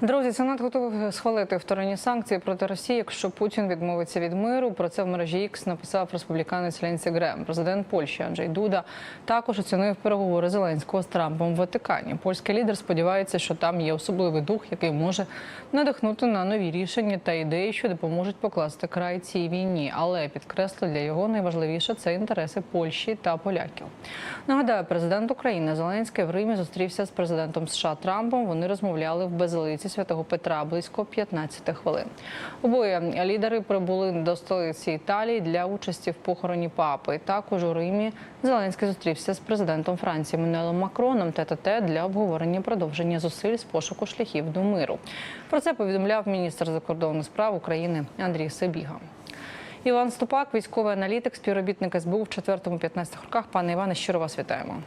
Друзі, Сенат готовий схвалити вторинні санкції проти Росії, якщо Путін відмовиться від миру. Про це в мережі X написав республіканець Ленсі Грем. Президент Польщі Анджей Дуда також оцінив переговори Зеленського з Трампом в Ватикані. Польський лідер сподівається, що там є особливий дух, який може надихнути на нові рішення та ідеї, що допоможуть покласти край цій війні. Але підкреслив для його найважливіше це інтереси Польщі та поляків. Нагадаю, президент України Зеленський в Римі зустрівся з президентом США Трампом. Вони розмовляли в базилиці святого Петра близько 15 хвилин. Обоє лідери прибули до столиці Італії для участі в похороні папи. Також у Римі Зеленський зустрівся з президентом Франції Менуелом Макроном ТТТ для обговорення продовження зусиль з пошуку шляхів до миру. Про це повідомляв міністр закордонних справ України Андрій Сибіга. Іван Ступак, військовий аналітик, співробітник СБУ в 4-15 роках. Пане Іване, щиро вас вітаємо.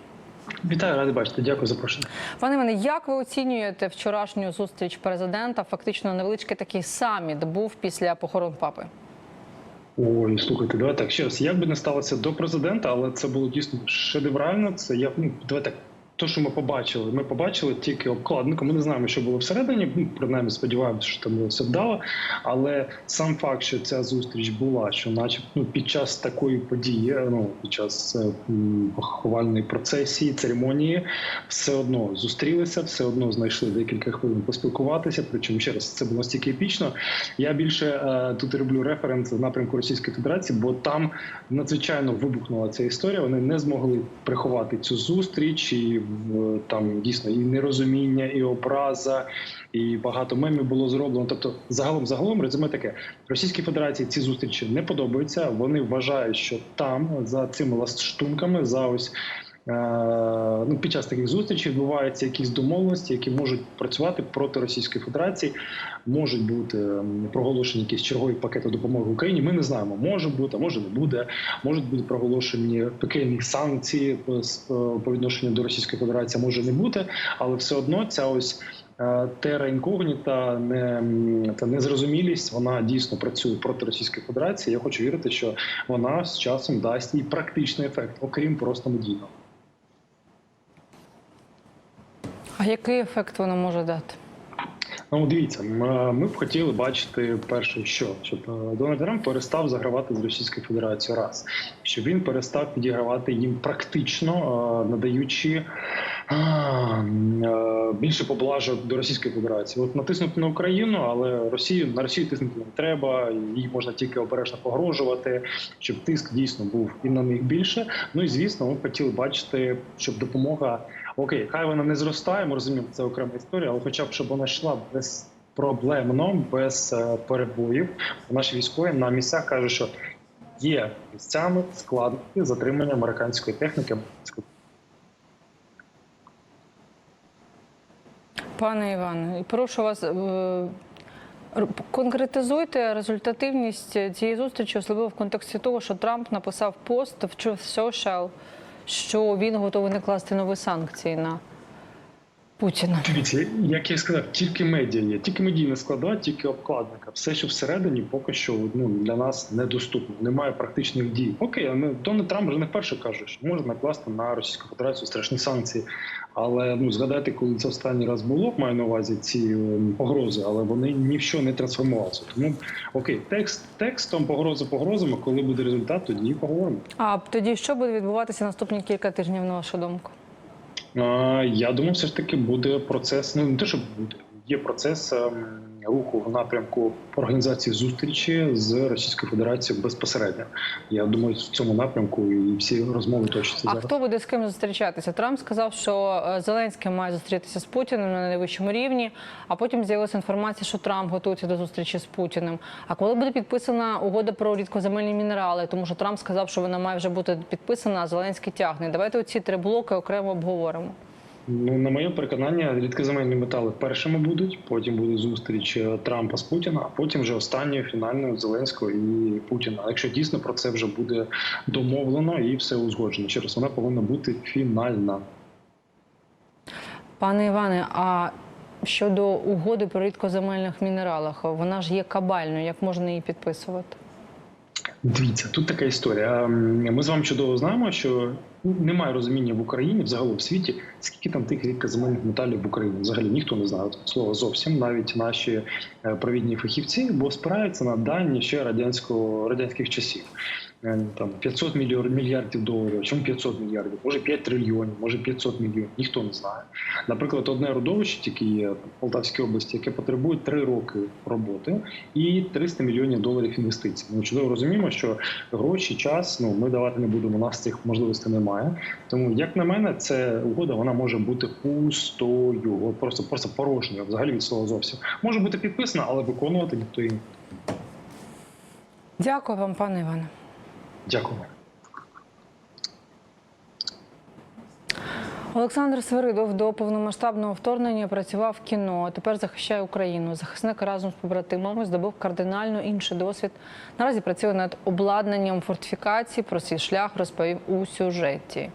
Вітаю, радий бачити. Дякую за запрошення. Пане мене. як ви оцінюєте вчорашню зустріч президента? Фактично невеличкий такий саміт був після похорон папи. Ой, слухайте, давай так ще раз. Як би не сталося до президента, але це було дійсно шедеврально. Це я ну давай так. То, що ми побачили, ми побачили тільки обкладинку. Ми не знаємо, що було всередині. Ну, принаймні, сподіваємося, що там було все вдало. Але сам факт, що ця зустріч була, що, наче ну, під час такої події, ну під час е, поховальної процесії, церемонії, все одно зустрілися, все одно знайшли декілька хвилин поспілкуватися. Причому ще раз це було настільки епічно. Я більше е, тут роблю референс в напрямку Російської Федерації, бо там надзвичайно вибухнула ця історія. Вони не змогли приховати цю зустріч, і там дійсно і нерозуміння, і образа, і багато мемів було зроблено. Тобто, загалом, загалом резюме таке: Російській Федерації ці зустрічі не подобаються. Вони вважають, що там за цими ластштунками за ось. Е, Ну, під час таких зустрічей відбуваються якісь домовленості, які можуть працювати проти Російської Федерації, можуть бути проголошені якісь чергові пакети допомоги Україні. Ми не знаємо, може бути, а може не буде. Можуть бути проголошені пекельні санкції з- е, по відношенню до Російської Федерації, може не бути, але все одно ця ось. е, Тера інкогніта, не та незрозумілість, вона дійсно працює проти Російської Федерації. Я хочу вірити, що вона з часом дасть і практичний ефект, окрім просто медійного. А який ефект воно може дати? Ну, дивіться, ми б хотіли бачити перше, що щоб е, Дональд Трамп перестав загравати з Російською Федерацією раз, щоб він перестав підігравати їм практично, е, надаючи е, більше поблажок до Російської Федерації. От натиснути на Україну, але Росію на Росію тиснути не треба, їй можна тільки обережно погрожувати, щоб тиск дійсно був і на них більше. Ну і звісно, ми б хотіли бачити, щоб допомога. Окей, хай вона не зростає, ми розуміємо, це окрема історія, але хоча б щоб вона йшла безпроблемно, без е, перебоїв. Наші військові на місцях кажуть, що є місцями складності затримання американської техніки. Пане Іване, прошу вас. е, Конкретизуйте результативність цієї зустрічі, особливо в контексті того, що Трамп написав пост в Truth Social, що він готовий накласти нові санкції на Путіна. Дивіться, як я сказав, тільки медіа є, тільки медійна складова, тільки обкладника. Все, що всередині, поки що ну для нас недоступно. Немає практичних дій. Окей, а ми Дональд Трамп вже не вперше каже, що може накласти на Російську Федерацію страшні санкції. Але ну згадайте, коли це останній раз було, маю на увазі ці ем, погрози, але вони ні в що не трансформувалися. Тому окей, текст текстом погрози погрозами. Коли буде результат, тоді і поговоримо. А тоді що буде відбуватися наступні кілька тижнів, на вашу думку? Я думаю, все ж таки буде процес. Ну не те, що буде є процес ем, руху в напрямку організації зустрічі з Російською Федерацією безпосередньо. Я думаю, в цьому напрямку і всі розмови точаться А зараз. хто буде з ким зустрічатися? Трамп сказав, що е, Зеленський має зустрітися з Путіним на найвищому рівні. А потім з'явилася інформація, що Трамп готується до зустрічі з Путіним. А коли буде підписана угода про рідкоземельні мінерали, тому що Трамп сказав, що вона має вже бути підписана, а Зеленський тягне. Давайте оці три блоки окремо обговоримо. Ну на моє переконання, рідкоземельні метали першими будуть. Потім буде зустріч е, Трампа з Путіна, а потім вже останньою фінальною Зеленського і Путіна. Якщо дійсно про це вже буде домовлено і все узгоджено, через вона повинна бути фінальна. Пане Іване, а щодо угоди про рідкоземельних мінералах, вона ж є кабальною. Як можна її підписувати? Дивіться, тут така історія. Ми з вами чудово знаємо, що немає розуміння в Україні, взагалі в світі, скільки там тих рідкоземельних металів в Україні. Взагалі ніхто не знає слова зовсім, навіть наші е, провідні фахівці, бо спираються на дані ще радянського радянських часів. Е, Там 500 мільярдів доларів. Чому 500 мільярдів? Може 5 трильйонів, може 500 мільйонів. Ніхто не знає. Наприклад, одне родовище, тільки є в Полтавській області, яке потребує 3 роки роботи і 300 мільйонів доларів інвестицій. Ми чудово розуміємо, що гроші, час ну ми давати не будемо. У нас цих можливостей немає. Тому, як на мене, ця угода вона може бути пустою, просто просто порожньою, взагалі від слова зовсім. Може бути підписана, але виконувати ніхто не. Дякую вам, пане Іване. Дякую. Олександр Свиридов до повномасштабного вторгнення працював в кіно. а Тепер захищає Україну. Захисник разом з побратимами здобув кардинально інший досвід. Наразі працює над обладнанням фортифікацій. Про свій шлях розповів у сюжеті.